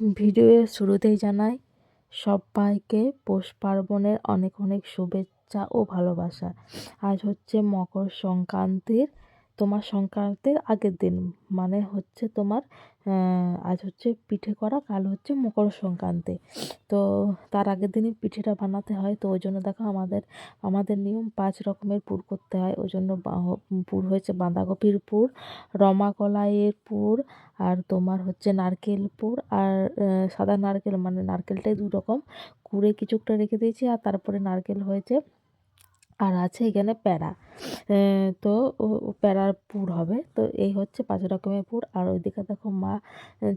ভিডিওর শুরুতেই জানাই, সবাইকে পৌষ পার্বণের অনেক অনেক শুভেচ্ছা ও ভালোবাসা। আজ হচ্ছে মকর সংক্রান্তির তোমার সংক্রান্তির আগের দিন। মানে হচ্ছে তোমার আজ হচ্ছে পিঠে করা, কাল হচ্ছে মকর সংক্রান্তি। তো তার আগের দিনই পিঠেটা বানাতে হয়। তো ওই জন্য দেখো আমাদের আমাদের নিয়ম পাঁচ রকমের পুর করতে হয়। ওই জন্য পুর হয়েছে বাঁধাকপির পুর, রমা কলাইয়ের পুর, আর তোমার হচ্ছে নারকেল পুর, আর সাদা নারকেল মানে নারকেলটাই দু রকম। কুড়ে কিছুটা রেখে দিয়েছি, আর তারপরে নারকেল হয়েছে, আর আছে এখানে প্যাড়া তো প্যাড়ার পুর হবে। তো এই হচ্ছে পাঁচ রকমের পুর। আর ওইদিকে দেখো মা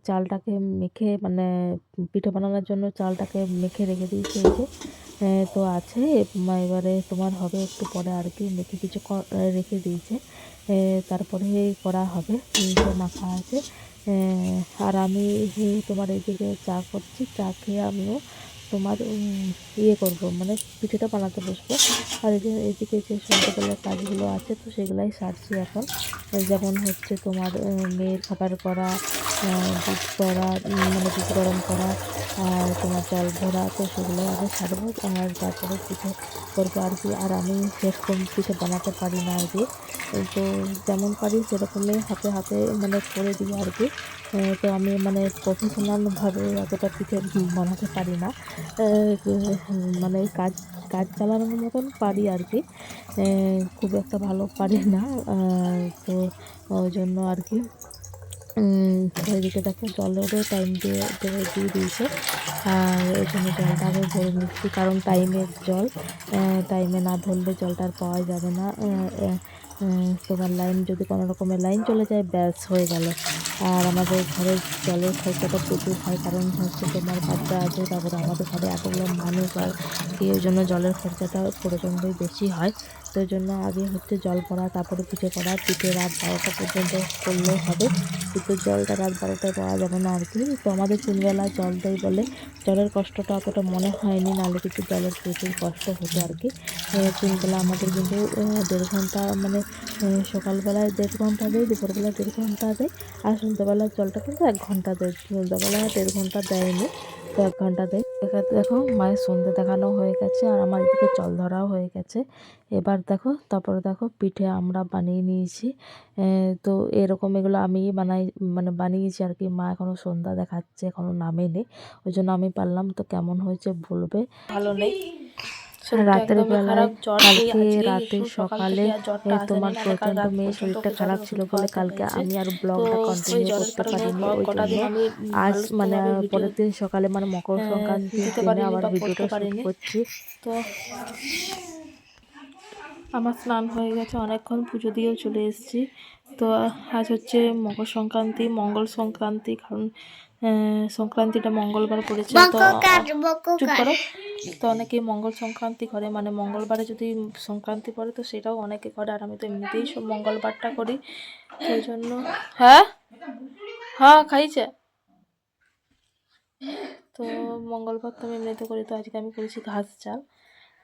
চালটাকে মেখে মানে পিঠে বানানোর জন্য চালটাকে মেখে রেখে দিয়েছে তো আছে এবারে তোমার হবে একটু পরে আর কি, মেখে কিছু রেখে দিয়েছে। তারপরে করা হবে মাখা আছে। আর আমি তোমার এইদিকে চা করছি, চা খেয়ে আমিও তোমার ইয়ে করব মানে পিঠেটা বানাতে বসবো। আর যে এদিকে যে সন্ধ্যাবেলার কাজগুলো আছে, তো সেগুলাই সারছি এখন। যেমন হচ্ছে তোমার মেয়ের খাবার করা দুধ করা মানে দুধ গরম করা আর তোমার জল ভরা, তো সেগুলো আগে সারবো আর তারপরে পিঠে করব আর কি। আর আমি সেরকম পিঠে বানাতে পারি না আর কি। তো যেমন পারি সেরকমই হাতে হাতে মানে করে দিই আর কি। তো আমি মানে প্রফেশনালভাবে অতটা পিঠে বানাতে পারি না। মানে কাজ কাজ চালানোর মতন পারি আর কি। খুব একটা ভালো পারি না। তো ওই জন্য আর কি ওইদিকে দেখো জলেরও টাইম দিয়ে দিয়ে দিয়ে দিয়েছে। আর জন্য জলটা আগে ভরে নিচ্ছি, কারণ টাইমের জল টাইমে না ধরলে জলটা আর পাওয়া যাবে না। তোমার লাইন যদি কোনো রকমের লাইন চলে যায়, ব্যাস হয়ে গেল। আর আমাদের ঘরে জলের খরচাটা প্রচুর হয়, কারণ হচ্ছে তোমার বাচ্চা আছে, তারপরে আমাদের ঘরে এতগুলো মানুষ, আর ওই জন্য জলের খরচাটা প্রচণ্ডই বেশি হয়। তো জন্য আগে হচ্ছে জল ভরা তারপরে পিঠে করা পিঠে রাত বারোটা পর্যন্ত করলেও হবে। কিন্তু জলটা রাত বারোটায় পাওয়া যাবে না আর কি। তো আমাদের তিনবেলা জল দেয় বলে, জলের কষ্টটা অতটা মনে হয়নি, নাহলে কিন্তু জলের প্রচুর কষ্ট হতো আর কি। তিনবেলা আমাদের কিন্তু দেড় ঘণ্টা মানে সকালবেলায় দেড় ঘণ্টা দেয় দুপুরবেলা দেড় ঘণ্টা দেয় আর সন্ধ্যাবেলার জলটা কিন্তু এক ঘণ্টা দেয় সন্ধ্যাবেলা দেড় ঘণ্টা দেয়নি, তো এক ঘণ্টা দেয় দেখো মায়ের সন্ধে দেখানো হয়ে গেছে, আর আমার এদিকে জল ধরাও হয়ে গেছে। এবার দেখো, তারপরে দেখো, পিঠে আমরা বানিয়ে নিয়েছি। তো এরকম এগুলো আমি বানাই মানে বানিয়েছি আর কি। মা এখনও সন্ধ্যা দেখাচ্ছে এখনও নামেনি। ওই জন্য আমি পারলাম, তো কেমন হয়েছে বলবে? ভালো নেই। রাতের বেলায় কালকে রাতে সকালে তোমার মেয়ের পর্যন্ত শরীরটা খারাপ ছিল বলে কালকে আমি আর ব্লগটা কন্টিনিউ করতে পারিনি ওই জন্য আজ মানে পরের দিন সকালে মানে মকর হ্যাঁ, সংক্রান্তির দিনে আবার ভিডিওটা পারিনি। করছি। তো আমার স্নান হয়ে গেছে অনেকক্ষণ পুজো দিয়েও চলে এসেছি। তো আজ হচ্ছে মকর সংক্রান্তি মঙ্গল সংক্রান্তি কারণ সংক্রান্তিটা মঙ্গলবার পড়েছে তো চুপ করো। তো অনেকে মঙ্গল সংক্রান্তি করে মানে মঙ্গলবারে যদি সংক্রান্তি পড়ে তো সেটাও অনেকে করে, আর আমি তো এমনিতেই সব মঙ্গলবারটা করি। সেই জন্য হ্যাঁ? হ্যাঁ খাইছে। তো মঙ্গলবার তো আমি এমনিতে করি, তো আজকে আমি করেছি ঘাস চাল।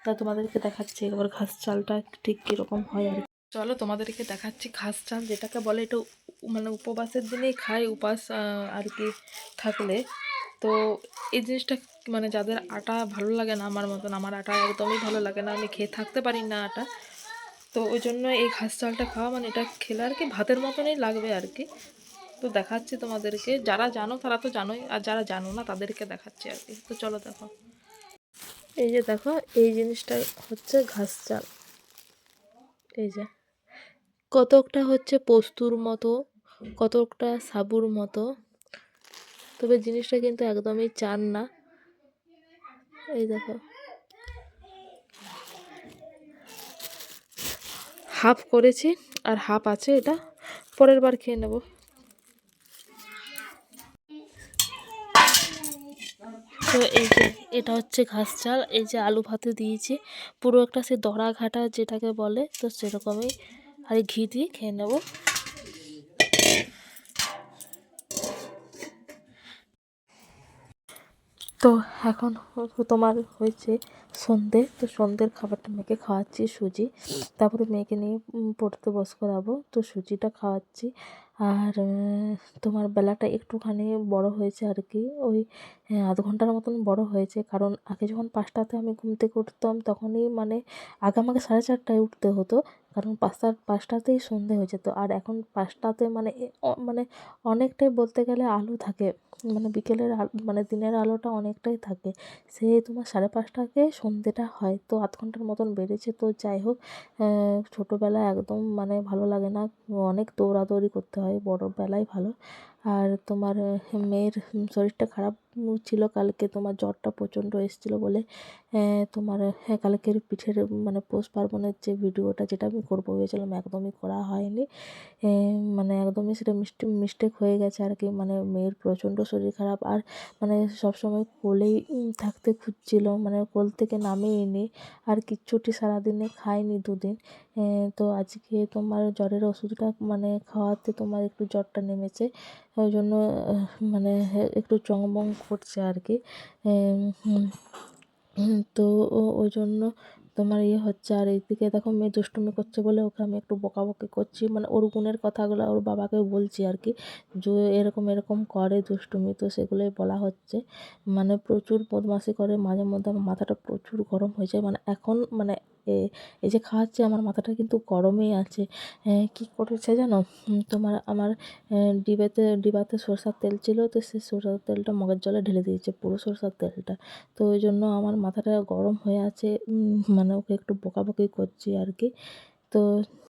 তা তোমাদেরকে দেখাচ্ছি এবার ঘাস চালটা ঠিক কীরকম হয় আর চলো তোমাদেরকে দেখাচ্ছি ঘাস চাল, যেটাকে বলে এটা মানে উপবাসের দিনেই খায়, উপাস আর কি থাকলে। তো এই জিনিসটা মানে যাদের আটা ভালো লাগে না আমার মতন, আমার আটা একদমই ভালো লাগে না, আমি খেয়ে থাকতে পারি না আটা। তো ওই জন্য এই ঘাস চালটা খাওয়া মানে এটা খেলে আর কি ভাতের মতনই লাগবে আর কি। তো দেখাচ্ছি তোমাদেরকে, যারা জানো তারা তো জানোই, আর যারা জানো না তাদেরকে দেখাচ্ছি আর কি। তো চলো দেখো। এই যে দেখো, এই জিনিসটা হচ্ছে ঘাস চাল। এই যে, কতকটা হচ্ছে পোস্তুর মতো, কতকটা সাবুর মতো তবে জিনিসটা কিন্তু একদমই চান না। এই দেখো। হাফ করেছি আর হাফ আছে এটা। পরের বার খেয়ে নেব। তো এই যে, এটা হচ্ছে ঘাস চাল। এই যে আলু ভাতে দিয়েছি। পুরো একটা সে দড়া ঘাটা যেটাকে বলে, তো সেরকমই। আর ঘি দিয়ে খেয়ে নেব। তো এখন তোমার হয়েছে সন্ধে, তো সন্ধ্যের খাবারটা মেয়েকে খাওয়াচ্ছি, সুজি। তারপরে মেয়েকে নিয়ে পড়তে বস করাবো। তো সুজিটা খাওয়াচ্ছি। আর তোমার বেলাটা একটুখানি বড় হয়েছে আর কি। ওই আধ ঘণ্টার মতন বড় হয়েছে। কারণ আগে যখন পাঁচটাতে আমি ঘুম থেকে উঠতাম, তখনই মানে আগে আমাকে সাড়ে চারটায় উঠতে হতো। কারণ পাঁচটা পাঁচটাতেই সন্ধে হয়ে যেত। আর এখন পাঁচটাতে মানে মানে অনেকটাই বলতে গেলে আলো থাকে। মানে বিকেলের আলো মানে দিনের আলোটা অনেকটাই থাকে। সে তোমার সাড়ে পাঁচটাকে সন্ধেটা হয়। তো আধ ঘণ্টার মতন বেড়েছে। তো যাই হোক ছোটোবেলা একদম মানে ভালো লাগে না। অনেক দৌড়াদৌড়ি করতে হয়। বড়োবেলায় ভালো। আর তোমার মেয়ের শরীরটা খারাপ ছিল, কালকে তোমার জ্বরটা প্রচণ্ড এসেছিল বলে তোমার হ্যাঁ কালকের পিঠের মানে পৌষ পার্বণের যে ভিডিওটা যেটা আমি করব ভেবেছিলাম একদমই করা হয়নি। মানে একদমই সেটা মিস্টে মিস্টেক হয়ে গেছে আর কি মানে মেয়ের প্রচণ্ড শরীর খারাপ আর মানে সবসময় কোলেই থাকতে খুঁজছিল মানে কোল থেকে নামেইনি আর কিচ্ছুটি সারাদিনে খায়নি দুদিন। তো আজকে তোমার জ্বরের ওষুধটা মানে খাওয়াতে তোমার একটু জ্বরটা নেমেছে। ওই জন্য মানে একটু চংবং করছে আর কি। তো ওই জন্য তোমার ইয়ে হচ্ছে আর এইদিকে দেখো মেয়ে দুষ্টুমি করছে বলে ওকে আমি একটু বকাবকি করছি। মানে ওর গুণের কথাগুলো ওর বাবাকে বলছি আর কি, যে এরকম এরকম করে দুষ্টুমি তো সেগুলোই বলা হচ্ছে। মানে প্রচুর বদমাসি করে, মাঝে মধ্যে আমার মাথাটা প্রচুর গরম হয়ে যায়। মানে এখন মানে এই যে খাওয়াচ্ছে আমার মাথাটা কিন্তু গরমই আছে। কী করেছে জানো? তোমার আমার ডিবেতে, ডিবাতে সরষার তেল ছিল তো সেই সরষার তেলটা মগের জলে ঢেলে দিয়েছে, পুরো সরষার তেলটা। তো ওই জন্য আমার মাথাটা গরম হয়ে আছে। মানে ওকে একটু বকাবকি করছি আর কি। তো